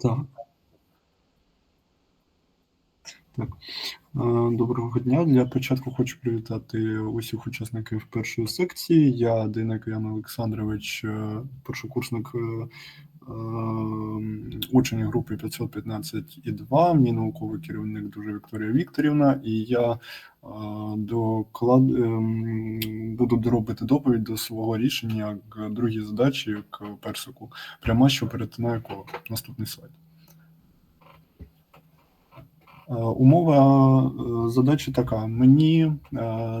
Так. Так. Е, Доброго дня. Для початку хочу привітати усіх учасників першої секції. Я Дейнек Ян Олександрович, е, першокурсник е, учень групи 515,2, мій науковий керівник дуже Вікторія Вікторівна, і я е, доклад, ем, буду доробити доповідь до свого рішення к другій задачі к персику. Пряма, що перетинає коло. Наступний слайд. Е, Умова е, задачі така: мені е,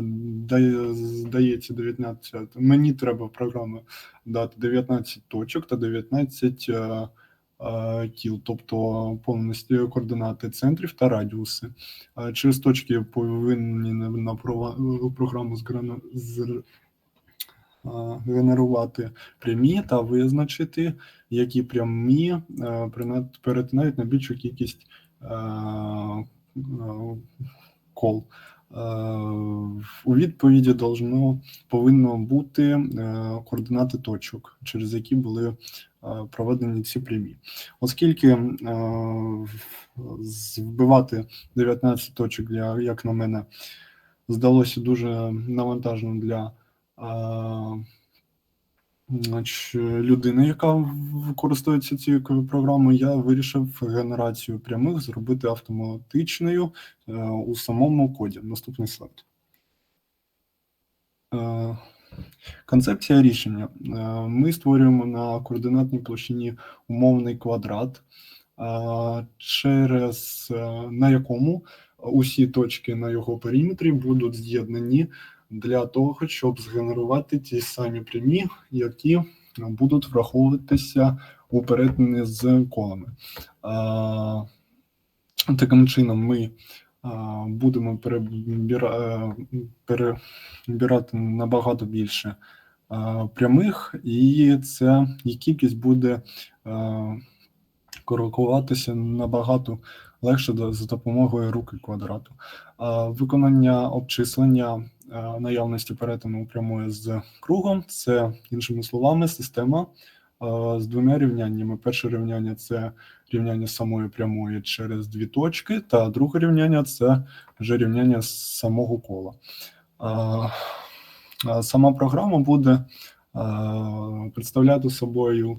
здається 19, мені треба в програму дати 19 точок та 19 е, е, кіл, тобто повністю координати центрів та радіуси. Через точки повинні на, програму зграна- з- е, генерувати прямі та визначити, які прямі перетинають найбільшу кількість кол. Е, У відповіді должно, повинно бути е, координати точок, через які були е, проведені ці прямі. Оскільки е, вбивати 19 точок для, як на мене, здалося дуже навантажним для е, людини, яка користується цією програмою, я вирішив генерацію прямих зробити автоматичною е, у самому коді. Наступний слайд. Е, Концепція рішення. Е, Ми створюємо на координатній площині умовний квадрат, через на якому усі точки на його периметрі будуть з'єднані для того, щоб згенерувати ті самі прямі, які будуть враховуватися у перетині з колами. А, Таким чином, ми будемо е, перебирати набагато більше прямих, і це і кількість буде а, корелюватися набагато легше за допомогою руки квадрату. Виконання обчислення е, наявності перетину прямої з кругом це, іншими словами, система е, з двома рівняннями. Перше рівняння це рівняння самої прямої через дві точки, та друге рівняння це вже рівняння самого кола. Сама програма буде е, представляти собою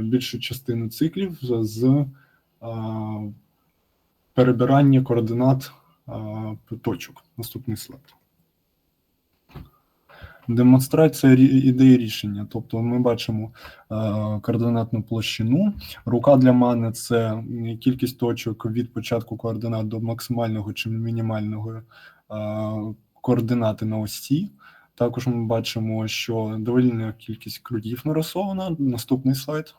більшу частину циклів з- перебирання координат точок. Наступний слайд. Демонстрація ідеї рішення. Тобто ми бачимо координатну площину. Рука для мене це кількість точок від початку координат до максимального чи мінімального координати на осі. Також ми бачимо, що довольна кількість кругів нарисована. Наступний слайд.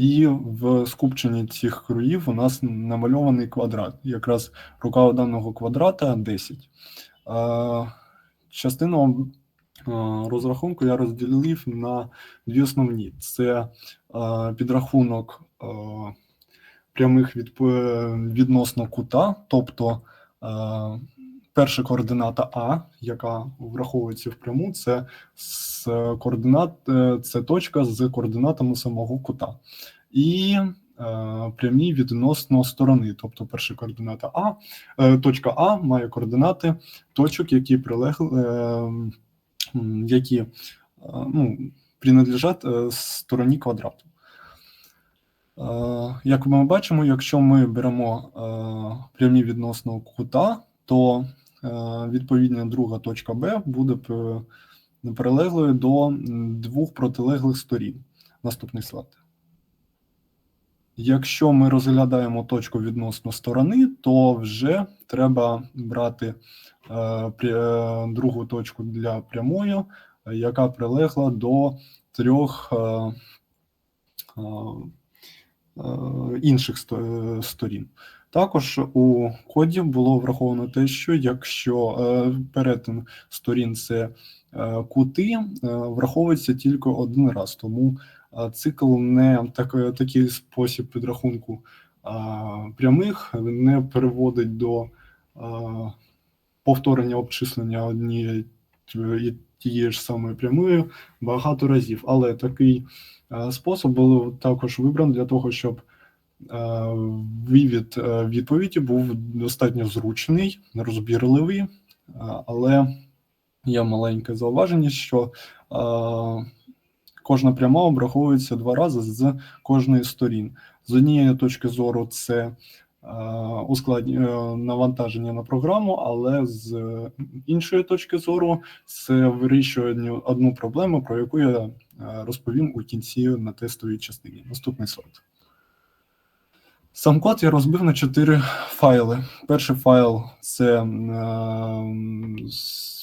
І в скупченні цих кругів у нас намальований квадрат. Якраз рука даного квадрата 10. Е, Частину розрахунку я розділив на дві основні: це підрахунок прямих від, відносно кута, тобто перша координата А, яка враховується в пряму, це з координат, е, це точка з координатами самого кута. І е, прямі відносно сторони, тобто перша координата А, е, точка А має координати точок, які прилегли, які ну, принадлежать стороні квадрату. Як ми бачимо, якщо ми беремо прямі відносно кута, то е, відповідна друга точка Б буде прилеглою до двох протилеглих сторін. Наступний слайд. Якщо ми розглядаємо точку відносно сторони, то вже треба брати е, е, другу точку для прямої, яка прилегла до трьох е, е, е, інших сторін. Також у коді було враховано те, що якщо е, перетин сторін це кути, е, враховується тільки один раз, тому е, цикл не так, такий спосіб підрахунку прямих не переводить до повторення обчислення однієї і тією ж самою прямою багато разів. Але такий спосіб був також вибраний для того, щоб вивід е, відповіді був достатньо зручний, розбірливий, е, але є маленьке зауваження, що е, кожна пряма обраховується два рази з кожної сторін. З однієї точки зору це е, ускладнення навантаження на програму, але з іншої точки зору це вирішує одну- проблему, про яку я е, розповім у кінці на тестовій частині. Наступний слайд. Сам код я розбив на чотири файли. Перший файл це е,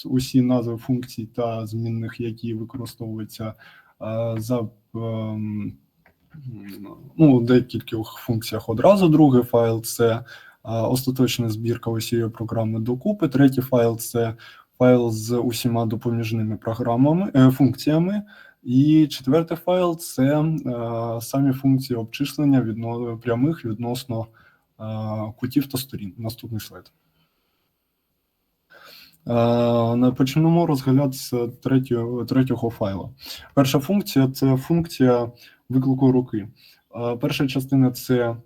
усі назви функцій та змінних, які використовуються е, за ем, ну, декількох функціях одразу. Другий файл це е, остаточна збірка усієї програми докупи. Третій файл це файл з усіма допоміжними програмами, е, функціями. І четвертий файл це е, самі функції обчислення відно, прямих відносно е, кутів та сторін. Наступний слайд. Е, Почнемо розгляд з третього, третього файлу. Перша функція це функція виклику руки. Перша частина це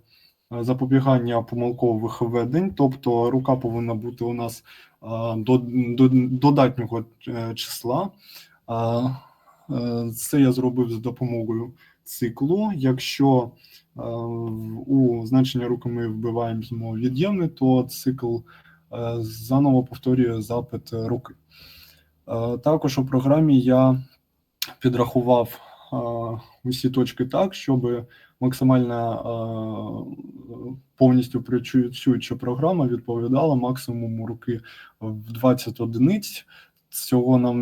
запобігання помилкових введень, тобто рука повинна бути у нас до, до додатнього числа. Е, Це я зробив з допомогою циклу. Якщо е, у значення руки ми вбиваємо від'ємне, то цикл е, заново повторює запит руки. Також у програмі я підрахував усі точки так, щоб максимальна е, повністю працююча програма відповідала максимуму руки в 20 одиниць. Цього нам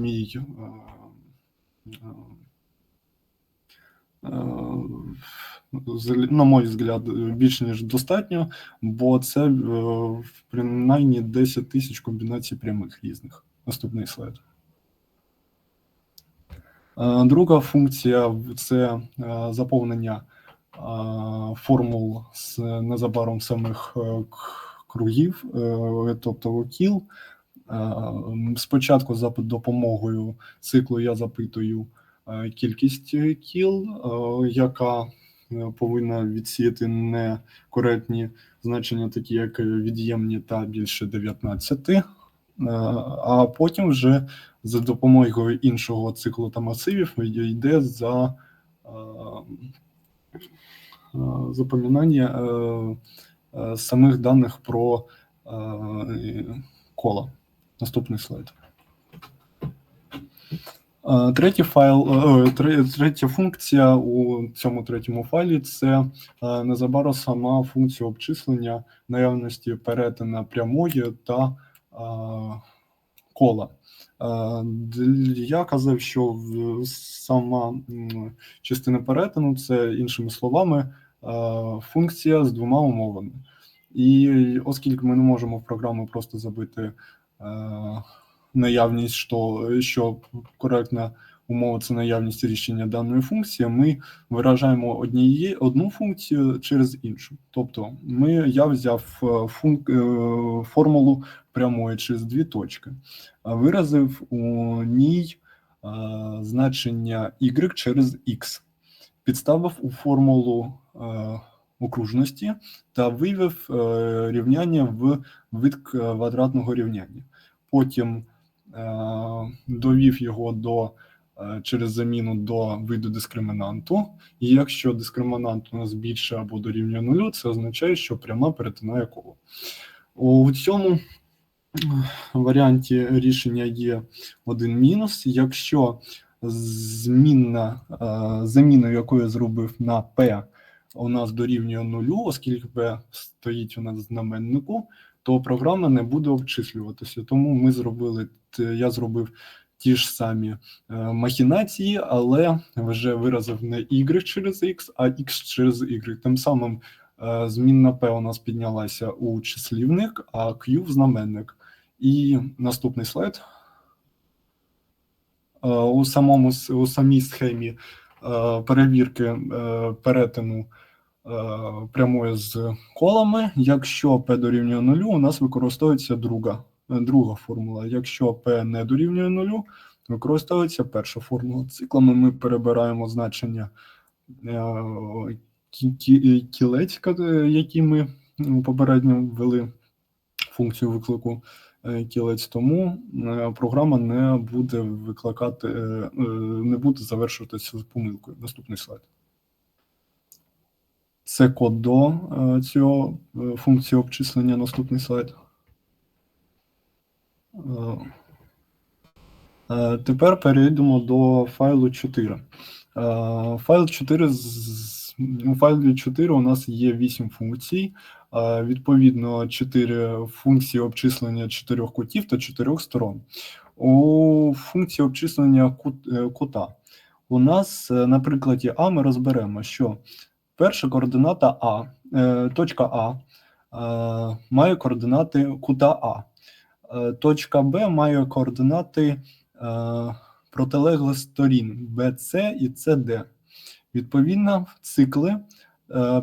мій на мой взгляд, більш ніж достатньо, бо це е, принаймні 10 тисяч комбінацій прямих різних. Наступний слайд. Е, Друга функція це е, заповнення е, формул з незабаром самих е, кругів, е, тобто кіл. Е, Спочатку за допомогою циклу я запитую е, кількість кіл, е, яка е, повинна відсіяти некоректні значення, такі як від'ємні та більше 19. Е, А потім вже за допомогою іншого циклу та масивів йде за запам'ятання е, самих даних про кола. Наступний слайд. Е, Третій файл, е, третя функція у цьому третьому файлі це е, незабаром сама функція обчислення наявності перетина прямої та кола. Я казав, що сама частина перетину це іншими словами функція з двома умовами. І оскільки ми не можемо в програму просто забити наявність, що, що коректна умова це наявність рішення даної функції, ми виражаємо однієї, одну функцію через іншу. Тобто ми, я взяв е, функ, е, формулу прямої через дві точки, виразив у ній е, значення y через x, підставив у формулу е, окружності та вивів е, рівняння в вид квадратного рівняння. Потім е, довів його до е, через заміну до виду дискримінанту. І якщо дискримінант у нас більше або дорівнює нулю, це означає, що пряма перетинає коло. У цьому е, варіанті рішення є один мінус. Якщо змінна заміну, яку я зробив на P, у нас дорівнює нулю, оскільки P стоїть у нас в знаменнику, то програма не буде обчислюватися. Тому ми зробили, я зробив ті ж самі е, махінації, але вже виразив не y через x, а x через y. Тим самим е, змінна P у нас піднялася у числівник, а Q в знаменник. І наступний слайд. Е, У самому у самій схемі перевірки перетину прямої з колами. Якщо P дорівнює нулю, у нас використовується друга е, друга формула. Якщо P не дорівнює нулю, використовується перша формула. Циклами ми перебираємо значення е, кі- кі- кілець, які ми попередньо ввели функцію виклику е, кілець, тому е, програма не буде викликати, е, е, не буде завершуватися з помилкою. Наступний слайд. Це код до е, цього е, функції обчислення. Наступний слайд. Е, Тепер перейдемо до файлу 4. Е, Файл 4 у файлі 4 у нас є 8 функцій. Відповідно, 4 функції обчислення 4 кутів та 4 сторон. У функції обчислення кут- кута у нас на прикладі А ми розберемо, що перша координата А, е, точка А е, має координати кута А. Е, Точка Б має координати протилеглих сторін BC і CD. Відповідно, цикли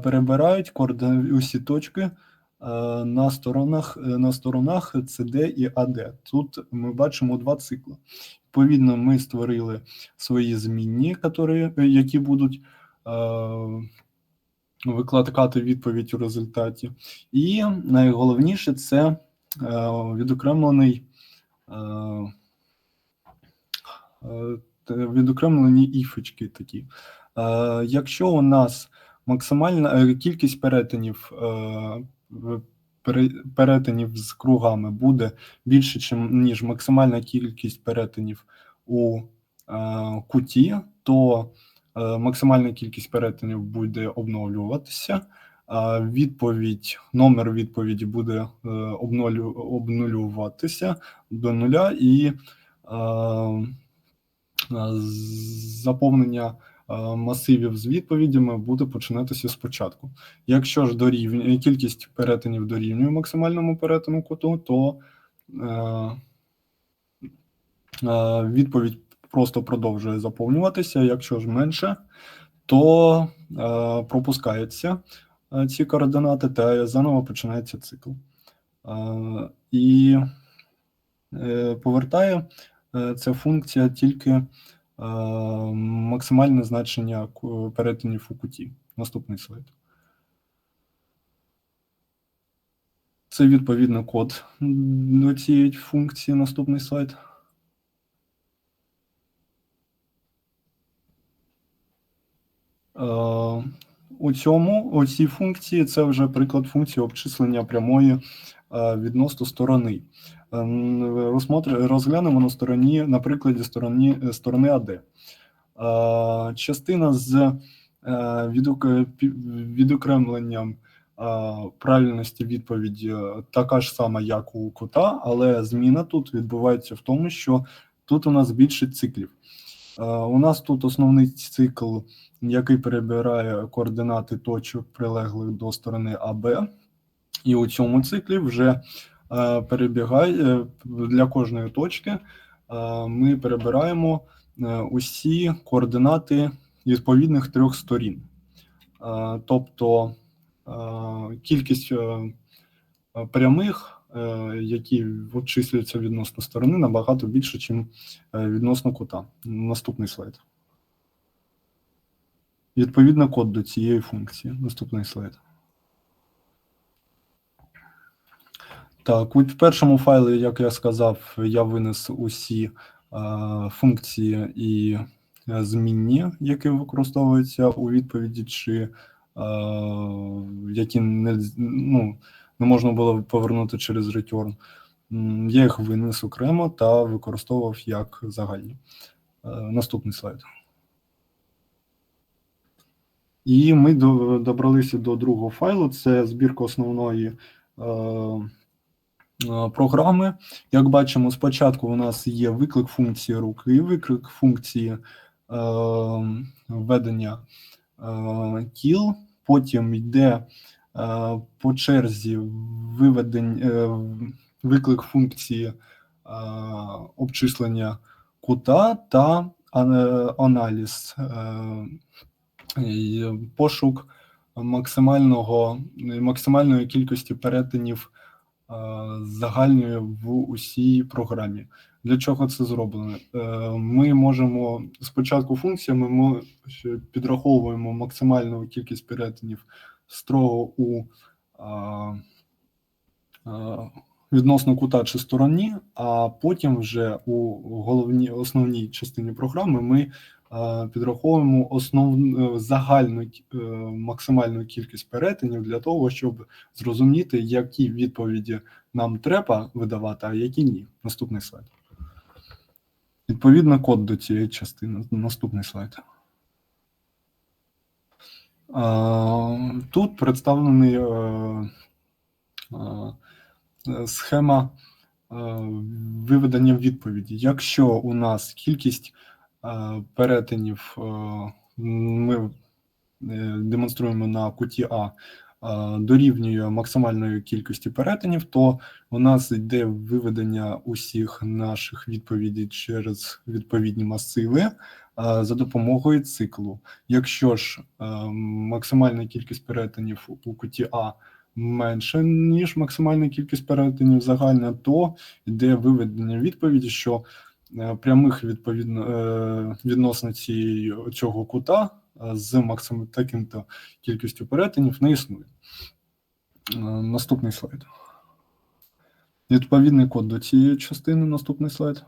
перебирають усі точки на сторонах, на сторонах CD і AD. Тут ми бачимо два цикли. Відповідно, ми створили свої змінні, які будуть викладати відповідь у результаті. І найголовніше це е, відокремлений е, е, відокремлені іфочки такі. Якщо у нас максимальна кількість перетинів перетинів з кругами буде більше, ніж максимальна кількість перетинів у куті, то максимальна кількість перетинів буде обновлюватися. Відповідь, номер відповіді буде е, обнулю, обнулюватися до нуля, і е, е, заповнення е, масивів з відповідями буде починатися спочатку. Якщо ж дорівнює кількість перетинів дорівнює максимальному перетину куту, то е, е, відповідь просто продовжує заповнюватися. Якщо ж менше, то е, пропускаються е, ці координати та заново починається цикл. Е, і е, повертає е, ця функція тільки е, максимальне значення перетинів у куті. Наступний слайд. Це відповідно код до цієї функції. Наступний слайд. Е, У цьому, у цій функції, це вже приклад функції обчислення прямої е, відносно сторони. Е, м, Розсмотр, розглянемо на стороні, на прикладі стороні, сторони АД. Е, Частина з е, відокремленням е, правильності відповіді е, така ж сама, як у кута, але зміна тут відбувається в тому, що тут у нас більше циклів. Е, У нас тут основний цикл, який перебирає координати точок, прилеглих до сторони АБ, і у цьому циклі вже е, перебігає е, для кожної точки. Ми перебираємо усі координати відповідних трьох сторін. Тобто кількість прямих, які обчислюються відносно сторони, набагато більше, ніж відносно кута. Наступний слайд. Відповідно, код до цієї функції. Наступний слайд. Так, у першому файлі, як я сказав, я винес усі е, функції і е, змінні, які використовуються у відповіді, чи е, які не, ну, не можна було повернути через return. Я їх винес окремо та використовував як загальні. Е, Наступний слайд. І ми добралися до другого файлу. Це збірка основної е, е, програми. Як бачимо, спочатку у нас є виклик функції руки, виклик функції введення кіл, потім йде по черзі виведення, е, виклик функції е, обчислення кута та аналіз, е, пошук максимального, максимальної кількості перетинів загальної в усій програмі. Для чого це зроблено? Е, Ми можемо спочатку функціями ми підраховуємо максимальну кількість перетинів строго у відносно кута чи стороні, а потім вже у головній основній частині програми ми підраховуємо основну загальну е, максимальну кількість перетинів для того, щоб зрозуміти, які відповіді нам треба видавати, а які ні. Наступний слайд. Відповідно, код до цієї частини. Наступний слайд. Тут представлений е, е, схема е, виведення відповіді. Якщо у нас кількість перетинів ми демонструємо на куті А дорівнює максимальної кількості перетинів, то у нас йде виведення усіх наших відповідей через відповідні масиви за допомогою циклу. Якщо ж е, максимальна кількість перетинів у куті А менше, ніж максимальна кількість перетинів загальна, то йде виведення відповіді, що е, прямих відповідно е, відносно цієї цього кута е, з максимум таким-то кількістю перетинів не існує. Е, Наступний слайд. Відповідний код до цієї частини. Наступний слайд.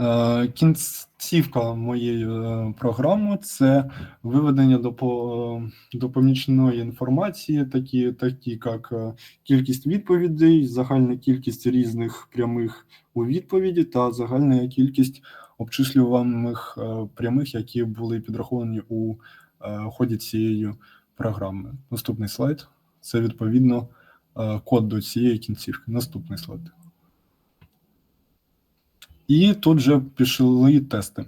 Е, Кінцівка моєї е, програми це виведення допо- допомічної інформації, такі, такі як е, кількість відповідей, загальна кількість різних прямих у відповіді та загальна кількість обчислюваних е, прямих, які були підраховані у е, ході цієї програми. Наступний слайд. Це відповідно е, код до цієї кінцівки. Наступний слайд. І тут же пішли тести.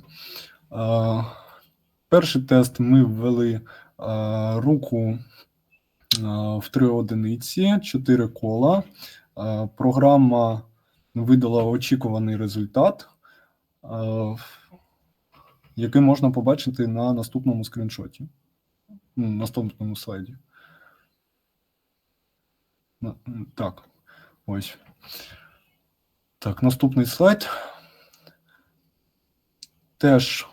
Перший тест ми ввели руку в три одиниці, чотири кола. Програма видала очікуваний результат, який можна побачити на наступному скріншоті, ну, наступному слайді. Так, ось. Так, наступний слайд. Теж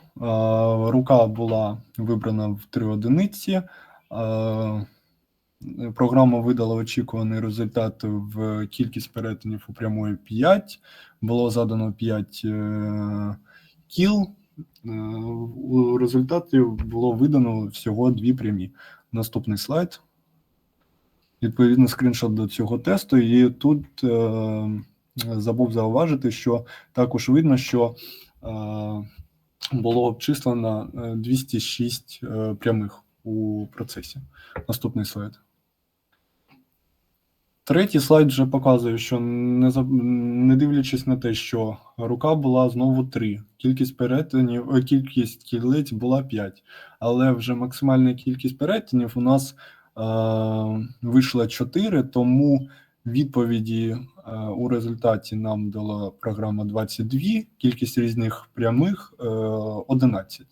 рука була вибрана в три одиниці. Програма видала очікуваний результат в кількість перетинів у прямої 5. Було задано 5 е, кіл. Е, у результаті було видано всього дві прямі. Наступний слайд. Відповідно, скріншот до цього тесту. І тут е, забув зауважити, що також видно, що було обчислено е, 206 е, прямих у процесі. Наступний слайд. Третій слайд вже показує, що не, за- не дивлячись на те, що рука була знову 3, кількість перетинів, е, кількість кілець була 5, але вже максимальна кількість перетинів у нас е, вийшла 4, тому відповіді е, у результаті нам дала програма 22, кількість різних прямих е, 11. Е,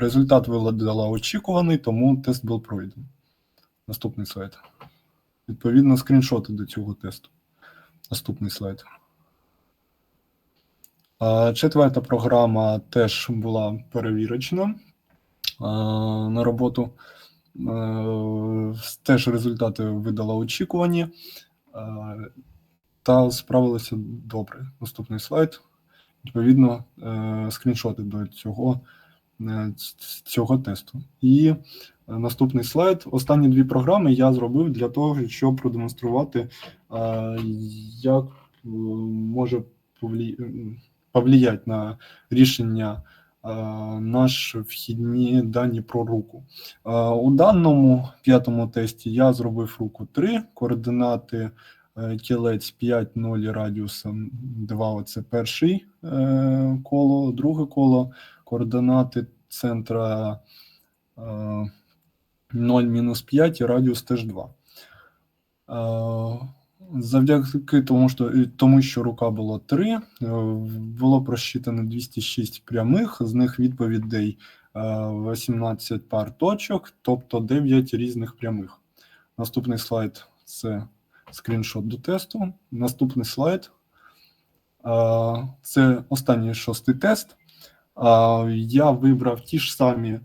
результат виладила очікуваний, тому тест був пройдений. Наступний слайд. Відповідно, скріншоти до цього тесту. Наступний слайд. Четверта програма теж була перевірочна на роботу. Е, Теж результати видала очікувані та справилася добре. Наступний слайд. Відповідно, е, скріншоти до цього, е, цього тесту. І е, наступний слайд. Останні дві програми я зробив для того, щоб продемонструвати, е, як е, може повлі... м, на рішення е, наш вхідні дані про руку. Е, У даному п'ятому тесті я зробив руку 3, координати е, кілець 5, 0 радіусом 2 – це перший е, коло, друге коло, координати центра е, 0 мінус 5 і радіус теж 2. Е, Завдяки тому, що, тому, що рука було 3, е, було просчитано 206 прямих, з них відповідей е, 18 пар точок, тобто 9 різних прямих. Наступний слайд це скріншот до тесту. Наступний слайд це останній шостий тест. Я вибрав ті ж самі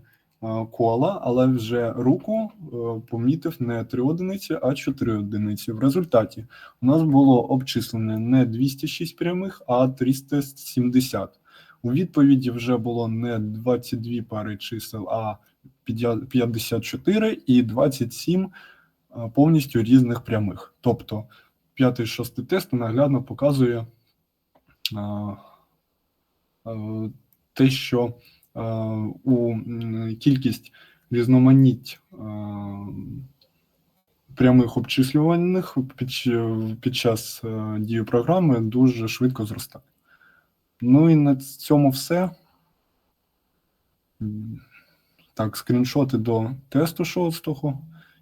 кола, але вже руку е, помітив не 3 одиниці, а 4 одиниці. В результаті у нас було обчислено не 206 прямих, а 370. У відповіді вже було не 22 пари чисел, а 54 і 27 повністю різних прямих. Тобто п'ятий шостий тест наглядно показує те, що у кількість різноманіть прямих обчислюваних під, під час е, дії програми дуже швидко зростає. Ну і на цьому все. Так, скріншоти до тесту шостого.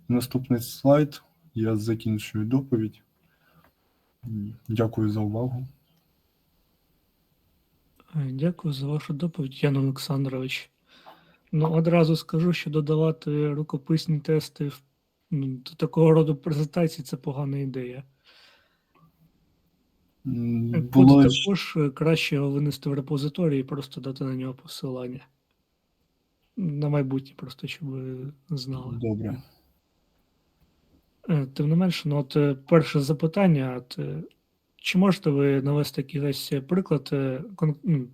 Наступний слайд. Я закінчую доповідь. Дякую за увагу. Е, Дякую за вашу доповідь, Ян Олександрович. Ну, одразу скажу, що додавати рукописні тести в- ну, до такого роду презентацій це погана ідея. Е, Було Буде також е, краще його винести в репозиторій і просто дати на нього посилання. На майбутнє, просто щоб ви знали. добре. Тим не менше, ну от перше запитання: от, чи можете ви навести якийсь приклад е, м,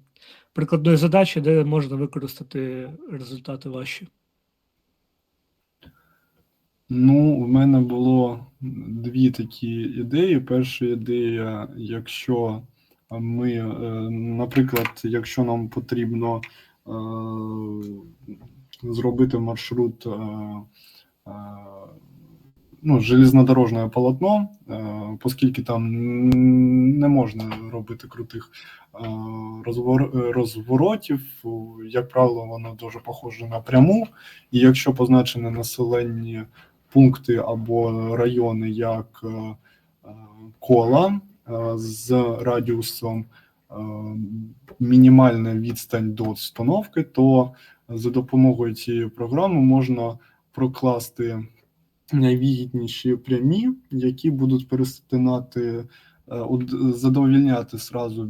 прикладної задачі, де можна використати результати ваші? Ну, у мене було дві такі ідеї. Перша ідея, якщо ми, е, наприклад, якщо нам потрібно е, зробити маршрут, е, е, ну, железнодорожне полотно, е, оскільки там не можна робити крутих е, розворотів, як правило, воно дуже похоже на пряму, і якщо позначені населені пункти або райони як кола з радіусом мінімальна відстань до установки, то за допомогою цієї програми можна прокласти найвигідніші прямі, які будуть перестинати е, задовольняти сразу,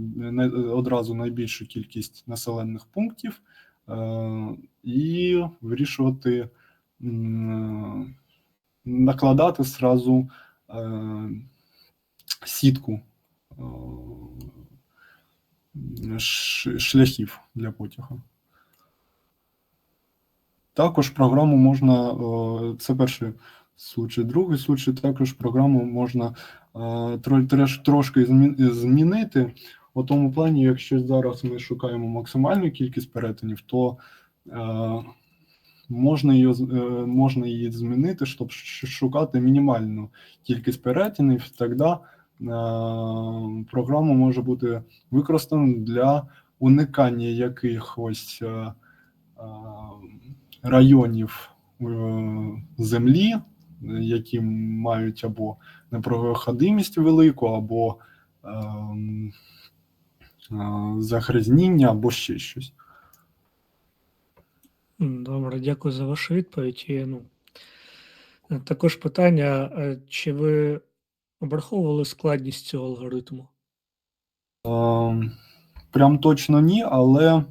одразу найбільшу кількість населених пунктів е, і вирішувати накладати сразу е, сітку шляхів для потяга. Також програму можна, це перший случай. Другий случай, також програму можна е, трошки змі- змінити. У тому плані, якщо зараз ми шукаємо максимальну кількість перетинів, то е, можна її, е, можна її змінити, щоб шукати мінімальну кількість перетинів. Тоді програма може бути використана для уникання якихось районів землі, які мають або непроходимість велику, або ем, е, загрязніння, або ще щось. Добре, дякую за вашу відповідь. І, ну, е, також питання: е, чи ви обраховували складність цього алгоритму? Ем, Прям точно ні, але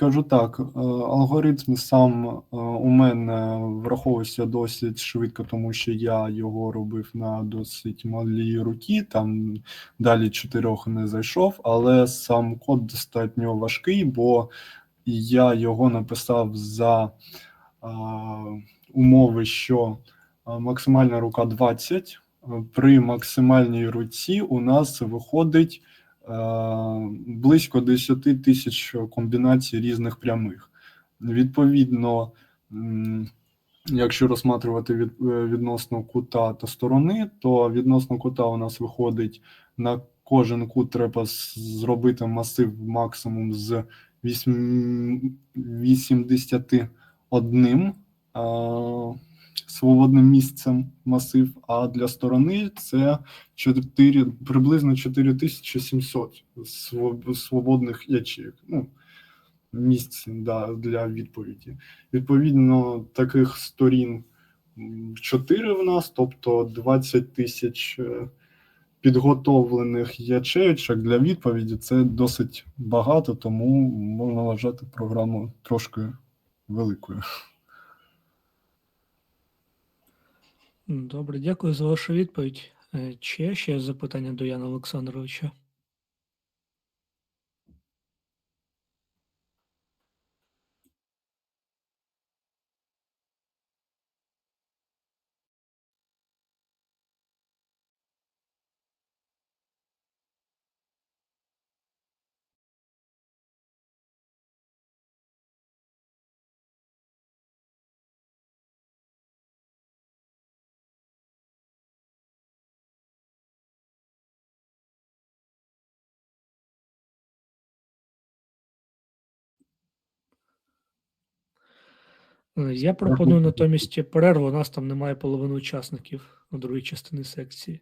скажу так, е, алгоритм сам е, у мене враховувався досить швидко, тому що я його робив на досить малій руки, там далі чотирьох не зайшов, але сам код достатньо важкий, бо я його написав за а, умови, що максимальна рука 20. е, При максимальній руці у нас виходить е, близько 10 тисяч комбінацій різних прямих. Відповідно, якщо розсматривати від, е, відносно кута та сторони, то відносно кута у нас виходить на кожен кут треба зробити масив максимум з 8, 81 а, свободним місцем масив, а для сторони це 4, приблизно 4700 своб- свободних ячеїк. Ну, місць да, для відповіді. Відповідно, таких сторін м, 4 в нас, тобто 20 тисяч е, підготовлених ячеєчок для відповіді це досить багато, тому можна вважати програму трошки великою. Добре, дякую за вашу відповідь. Е, Чи є ще запитання до Яна Олександровича? Я пропоную натомість перерву. У нас там немає половини учасників у другій частині секції.